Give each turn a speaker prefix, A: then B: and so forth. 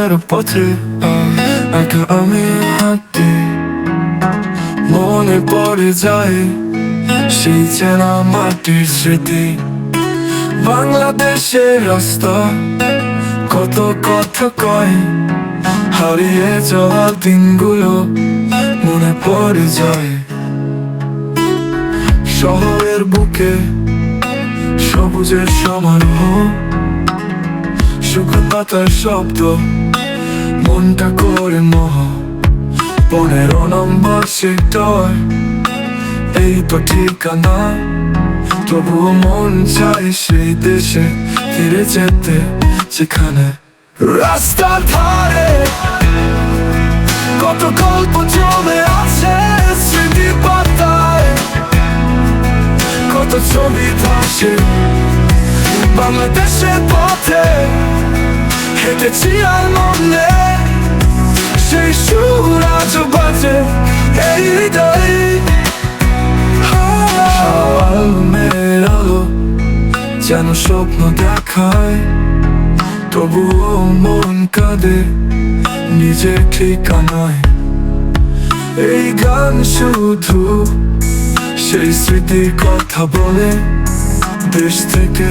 A: জীবনের পথে একা আমি হাঁটি মনে পড়ে যায় মাটির স্মৃতি বাংলাদেশের রাস্তা কত কথা কয় হারিয়ে যাওয়া দিনগুলো মনে পড়ে যায় শহরের বুকে সবুজের সমারোহ শুকনো পাতার শব্দ মনটা করে মোহ পনেরো নম্বর সেক্টর এই তো ঠিকানা তবুও মন চাই সেই দেশে ফিরে যেতে সেখানে রাস্তার ধারে কত গল্প জমে আছে স্মৃতি পাতায় কত ছবি ভাসে বাংলাদেশের পথে হেঁটেছি আর মনে সেই তবুও মন কাঁদে নিজে ঠিকানায়। এই গান শুধু সেই স্মৃতির কথা বলে, দেশ থেকে